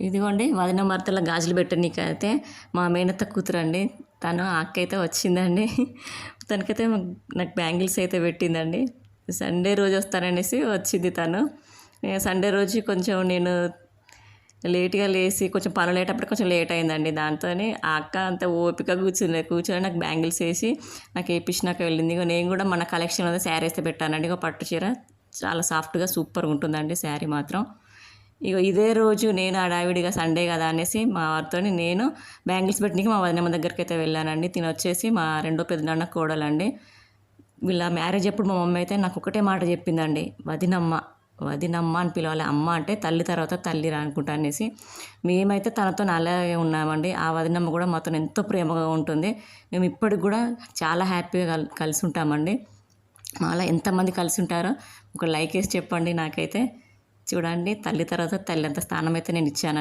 ఇదిగోండి వదిన మరతల గాజులు పెట్టనీకి నీకైతే. మా మేనత్త కూతురండి. తను అక్క అయితే వచ్చిందండి. తనకైతే నాకు బ్యాంగిల్స్ అయితే పెట్టిందండి. సండే రోజు వస్తాననేసి వచ్చింది తను. సండే రోజు కొంచెం నేను లేట్గా లేచి కొంచెం పనులు అయ్యేటప్పుడు కొంచెం లేట్ అయిందండి దాంతో ఆ అక్క అంత ఓపిక కూర్చుంది కూర్చొని నాకు బ్యాంగిల్స్ వేసి నాకు వేపించినాక వెళ్ళింది. ఇక నేను కూడా మన కలెక్షన్ అయితే శారీ అయితే పెట్టానండి. ఇక పట్టు చీర చాలా సాఫ్ట్గా సూపర్గా ఉంటుందండి శారీ మాత్రం. ఇక ఇదే రోజు నేను హడావిడిగా సండే కదా అనేసి మా వారితో నేను బ్యాంగిల్స్ పెట్టడానికి మా వదినమ్మ దగ్గరికి అయితే వెళ్ళానండి. తిని వచ్చేసి మా రెండో పెద్దనాన్న కోడలండి. వీళ్ళ మ్యారేజ్ ఎప్పుడు మా మమ్మీ అయితే నాకు ఒకటే మాట చెప్పిందండి. వదినమ్మ వదినమ్మ అని పిలవాలి. అమ్మ అంటే తల్లి తర్వాత తల్లి రా అనుకుంటా అనేసి. మేమైతే తనతో అలాగే ఉన్నామండి. ఆ వదినమ్మ కూడా మాతో ఎంతో ప్రేమగా ఉంటుంది. మేము ఇప్పటికి కూడా చాలా హ్యాపీగా కలిసి ఉంటామండి. మాలో ఎంతమంది కలిసి ఉంటారో ఒక లైక్ వేసి చెప్పండి నాకైతే. చూడండి తల్లి తర్వాత తల్లి అంత స్థానం అయితే నేను ఇచ్చాను.